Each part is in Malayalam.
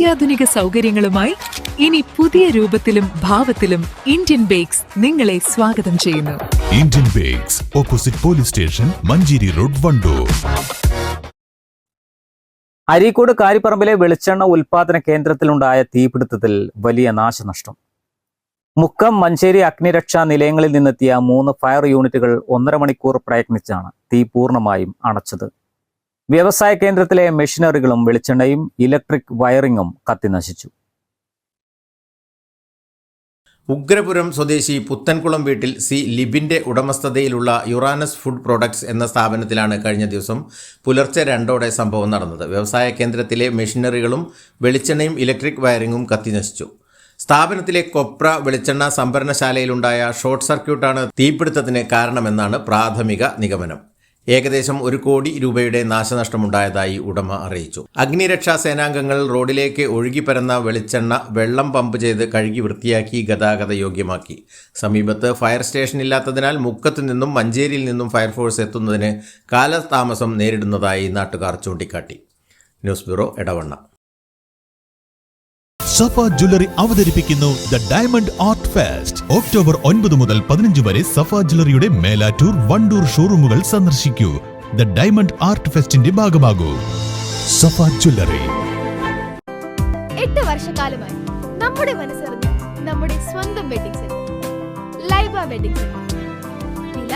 അത്യാധുനിക സൗകര്യങ്ങളുമായി ഇനി പുതിയ രൂപത്തിലും ഭാവത്തിലും ഇന്ത്യൻ ബേക്സ് നിങ്ങളെ സ്വാഗതം ചെയ്യുന്നു. Indian Bakes opposite police station Manjeri road Wandoor. Areekode കാരിപ്പറമ്പിലെ വെളിച്ചെണ്ണ ഉൽപാദന കേന്ദ്രത്തിലുണ്ടായ തീപിടുത്തത്തിൽ വലിയ നാശനഷ്ടം. മുക്കം മഞ്ചേരി അഗ്നിരക്ഷാ നിലയങ്ങളിൽ നിന്നെത്തിയ മൂന്ന് ഫയർ യൂണിറ്റുകൾ ഒന്നര മണിക്കൂർ പ്രയത്നിച്ചാണ് തീ പൂർണമായും അണച്ചത്. വ്യവസായ കേന്ദ്രത്തിലെ മെഷീനറികളും വെളിച്ചെണ്ണയും ഇലക്ട്രിക് വയറിങ്ങും കത്തിനശിച്ചു ഉഗ്രപുരം സ്വദേശി പുത്തൻകുളം വീട്ടിൽ സി ലിബിന്റെ ഉടമസ്ഥതയിലുള്ള യുറാനസ് ഫുഡ് പ്രൊഡക്ട്സ് എന്ന സ്ഥാപനത്തിലാണ് കഴിഞ്ഞ ദിവസം പുലർച്ചെ രണ്ടോടെ സംഭവം നടന്നത്. വ്യവസായ കേന്ദ്രത്തിലെ മെഷീനറികളും വെളിച്ചെണ്ണയും ഇലക്ട്രിക് വയറിങ്ങും കത്തിനശിച്ചു സ്ഥാപനത്തിലെ കൊപ്ര വെളിച്ചെണ്ണ സംഭരണശാലയിലുണ്ടായ ഷോർട്ട് സർക്യൂട്ടാണ് തീപിടുത്തത്തിന് കാരണമെന്നാണ് പ്രാഥമിക നിഗമനം. ഏകദേശം ഒരു കോടി രൂപയുടെ നാശനഷ്ടമുണ്ടായതായി ഉടമ അറിയിച്ചു. അഗ്നിരക്ഷാ സേനാംഗങ്ങൾ റോഡിലേക്ക് ഒഴുകിപ്പരന്ന വെളിച്ചെണ്ണ വെള്ളം പമ്പ് ചെയ്ത് കഴുകി വൃത്തിയാക്കി ഗതാഗത യോഗ്യമാക്കി. സമീപത്ത് ഫയർ സ്റ്റേഷൻ ഇല്ലാത്തതിനാൽ മുക്കത്തു നിന്നും മഞ്ചേരിയിൽ നിന്നും ഫയർഫോഴ്സ് എത്തുന്നതിന് കാലതാമസം നേരിടുന്നതായി നാട്ടുകാർ ചൂണ്ടിക്കാട്ടി. News bureau Edavanna. Safa jewellery അവതരിപ്പിക്കുന്നു the diamond art fest. October ഒൻപത് മുതൽ പതിനഞ്ച് വരെ സഫ ജ്വല്ലറിയുടെ മേലാറ്റൂർ വണ്ടൂർ ഷോറൂമുകൾ സന്ദർശിക്കൂ. ദ ഡയമണ്ട് ആർട്ട് ഫെസ്റ്റിന്റെ ഭാഗമാകൂ. സഫ ജ്വല്ലറി. എട്ട് വർഷക്കാലമായി നമ്മുടെ മനസ്സറിഞ്ഞ നമ്മുടെ സ്വന്തം wedding centre Laiba wedding centre വില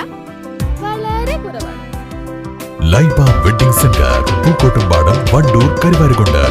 വളരെ കുറവാണ്. Laiba wedding centre Pookkottumpadam Wandoor Karuvarakundu.